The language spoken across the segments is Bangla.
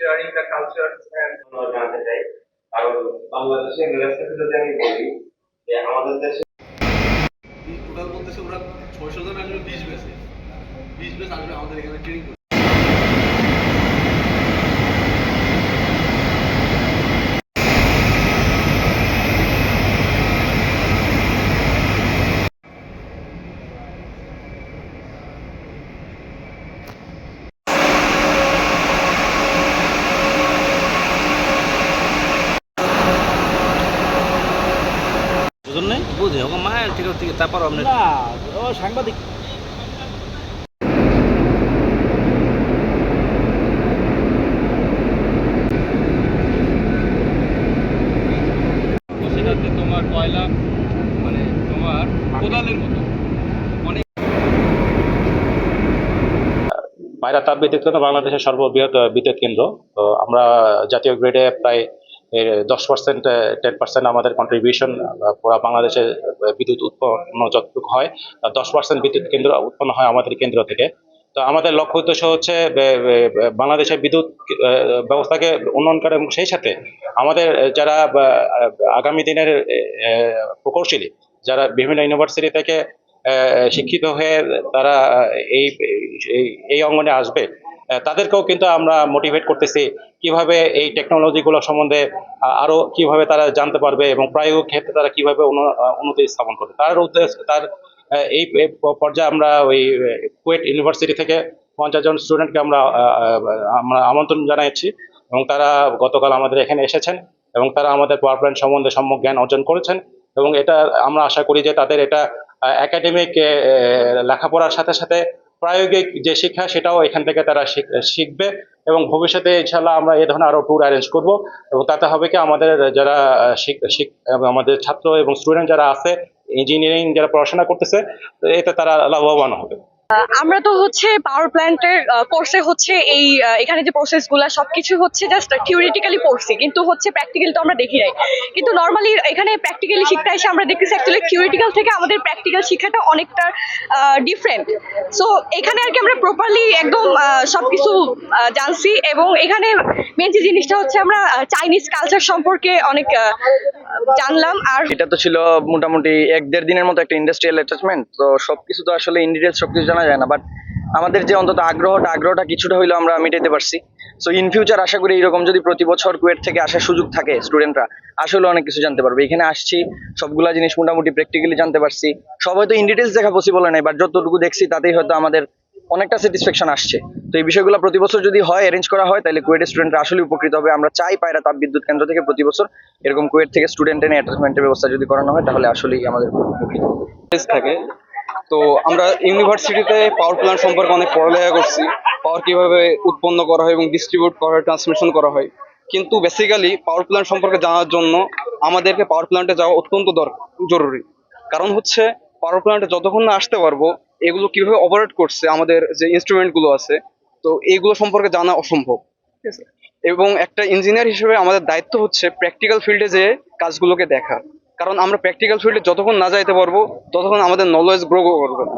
sharing the cultures and জানতে চাই কারণ বাংলাদেশের রেসিপি যদি আমি বলি যে আমাদের দেশে টোটাল বলতেছে ওরা ছয়শো জন আসবে বিশ বেসে বিশ বেস আসবে আমাদের এখানে ট্রেনিং মায়ের ঠিক তারপর আপনি না ও সাংবাদিক। তোমার কয়লা মানে তোমার কোদালের মতো। পায়রা তাপ বিদ্যুৎ কেন্দ্র বাংলাদেশের সর্ববৃহৎ বিদ্যুৎ কেন্দ্র। তো আমরা জাতীয় গ্রেডে প্রায় দশ পার্সেন্ট টেন পার্সেন্ট আমাদের কন্ট্রিবিউশন পুরো বাংলাদেশে বিদ্যুৎ উৎপন্ন যতটুকু হয় দশ পার্সেন্ট বিদ্যুৎ কেন্দ্র উৎপন্ন হয় আমাদের কেন্দ্র থেকে। তো আমাদের লক্ষ্য উদ্দেশ্য হচ্ছে বাংলাদেশের বিদ্যুৎ ব্যবস্থাকে উন্নয়ন করে এবং সেই সাথে আমাদের যারা আগামী দিনের প্রকৌশলী, যারা বিভিন্ন ইউনিভার্সিটি থেকে শিক্ষিত হয়ে তারা এই, এই- অঙ্গনে আসবে তাদেরকেও কিন্তু আমরা মোটিভেট করতেছি কীভাবে এই টেকনোলজিগুলো সম্বন্ধে আরও আরও কীভাবে তারা জানতে পারবে এবং প্রায়োগিক ক্ষেত্রে তারা কীভাবে উন্নতি স্থাপন করবে। তার উদ্দেশ্য, তার এই পর্যায়ে আমরা ওই কুয়েট ইউনিভার্সিটি থেকে পঞ্চাশ জন স্টুডেন্টকে আমরা আমরা আমন্ত্রণ জানাচ্ছি এবং তারা গতকাল আমাদের এখানে এসেছেন এবং তারা আমাদের পাওয়ার প্ল্যান্ট সম্বন্ধে সম্যক জ্ঞান অর্জন করেছেন এবং এটা আমরা আশা করি যে তাদের এটা একাডেমিক লেখাপড়ার সাথে সাথে প্রায়োগিক যে শিক্ষা, সেটাও এখান থেকে তারা শিখ- শিখবে এবং ভবিষ্যতে ইনশাল্লাহ আমরা এ ধরনের আরও ট্যুর অ্যারেঞ্জ করব এবং তাতে হবে কি আমাদের যারা আমাদের ছাত্র এবং স্টুডেন্ট যারা আছে ইঞ্জিনিয়ারিং যারা পড়াশোনা করতেছে এতে তারা লাভবান হবে। আমরা তো হচ্ছে পাওয়ার প্ল্যান্টের কোর্সে হচ্ছে এই এখানে যে প্রসেসগুলা, সবকিছু হচ্ছে জাস্ট থিওরিটিক্যালি পড়ছি কিন্তু হচ্ছে প্র্যাকটিক্যাল তো আমরা দেখি নাই। কিন্তু নর্মালি এখানে প্র্যাকটিক্যালি শিক্ষা এসে আমরা দেখতেছি অ্যাকচুয়ালি থিওরিটিক্যাল থেকে আমাদের প্র্যাকটিক্যাল শিক্ষাটা অনেকটা ডিফারেন্ট সো এখানে আর কি আমরা প্রপারলি একদম সবকিছু জানছি এবং এখানে মেন যে জিনিসটা হচ্ছে আমরা চাইনিজ কালচার সম্পর্কে অনেক জানলাম আর এটা তো ছিল মোটামুটি এক দেড় দিনের মতো একটা ইন্ডাস্ট্রিয়াল অ্যাটাচমেন্ট তো সবকিছু তো আসলে ইন ডিটেলস সবকিছু জানা যায় না বাট আমাদের যে অন্তত আগ্রহটা আগ্রহটা কিছুটা হইলেও আমরা মেটাতে পারছি। সো ইন ফিউচার আশা করি এরকম যদি প্রতি বছর কুয়েট থেকে আসার সুযোগ থাকে স্টুডেন্টরা আসলে অনেক কিছু জানতে পারবে। এখানে আসছি, সবগুলা জিনিস মোটামুটি প্র্যাকটিক্যালি জানতে পারছি। সবাই তো ইন ডিটেলস দেখা পসিবল হয় নাই বাট যতটুকু দেখছি তাতেই হয়তো আমাদের অনেকটা স্যাটিসফ্যাকশন আসছে। তো এই বিষয়গুলো প্রতি বছর যদি হয় অ্যারেঞ্জ করা হয়, তাহলে কুয়েটের স্টুডেন্টরা আসলে উপকৃত হবে। আমরা চাই পায়রা তাপ বিদ্যুৎ কেন্দ্র থেকে প্রতি বছর এরকম কুয়েট থেকে স্টুডেন্ট এনে অ্যাটাচমেন্টের ব্যবস্থা যদি করানো হয়, তাহলে আসলেই আমাদের থাকে। তো আমরা ইউনিভার্সিটিতে পাওয়ার প্ল্যান্ট সম্পর্কে অনেক পড়ালেখা করছি। পাওয়ার কীভাবে উৎপন্ন করা হয় এবং ডিস্ট্রিবিউট করা হয় ট্রান্সমিশন করা হয়। কিন্তু বেসিক্যালি পাওয়ার প্ল্যান্ট সম্পর্কে জানার জন্য আমাদেরকে পাওয়ার প্ল্যান্টে যাওয়া অত্যন্ত দরকার জরুরি। কারণ হচ্ছে পাওয়ার প্ল্যান্টে যতক্ষণ না আসতে পারব এগুলো কীভাবে অপারেট করছে, আমাদের যে ইনস্ট্রুমেন্টগুলো আছে, তো এইগুলো সম্পর্কে জানা অসম্ভব। ঠিক আছে? এবং একটা ইঞ্জিনিয়ার হিসেবে আমাদের দায়িত্ব হচ্ছে প্র্যাকটিক্যাল ফিল্ডে যে কাজগুলোকে দেখা। কারণ আমরা প্র্যাকটিক্যাল ফিল্ডে যতক্ষণ না যাইতে পারব, ততক্ষণ আমাদের নলেজ গ্রো করবে না।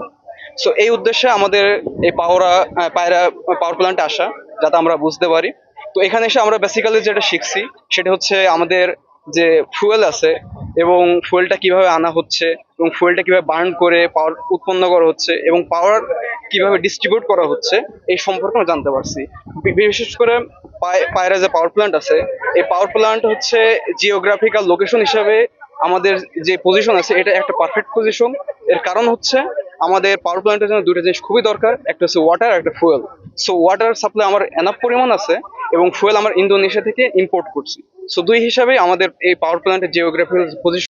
সো এই উদ্দেশ্যে আমাদের এই পাওয়ারা পায়রা পাওয়ার প্ল্যান্টে আসা, যাতে আমরা বুঝতে পারি। তো এখানে এসে আমরা বেসিক্যালি যেটা শিখছি, সেটা হচ্ছে আমাদের যে ফুয়েল আছে এবং ফুয়েলটা কীভাবে আনা হচ্ছে এবং ফুয়েলটা কীভাবে বার্ন করে পাওয়ার উৎপন্ন করা হচ্ছে এবং পাওয়ার কীভাবে ডিস্ট্রিবিউট করা হচ্ছে, এই সম্পর্কে আমরা জানতে পারছি। বিশেষ করে পায়- পায়রা যে পাওয়ার প্ল্যান্ট আছে, এই পাওয়ার প্ল্যান্ট হচ্ছে জিওগ্রাফিক্যাল লোকেশন হিসাবে আমাদের যে পজিশন আছে, এটা একটা পারফেক্ট পজিশন এর কারণ হচ্ছে আমাদের পাওয়ার প্ল্যান্টের জন্য দুটো জিনিস খুবই দরকার, একটা হচ্ছে ওয়াটার একটা ফুয়েল সো ওয়াটার সাপ্লাই আমার এনাফ পরিমাণ আছে এবং ফুয়েল আমার ইন্দোনেশিয়া থেকে ইম্পোর্ট করছি। সো দুই হিসাবে আমাদের এই পাওয়ার প্ল্যান্টের জিওগ্রাফিক্যাল পজিশন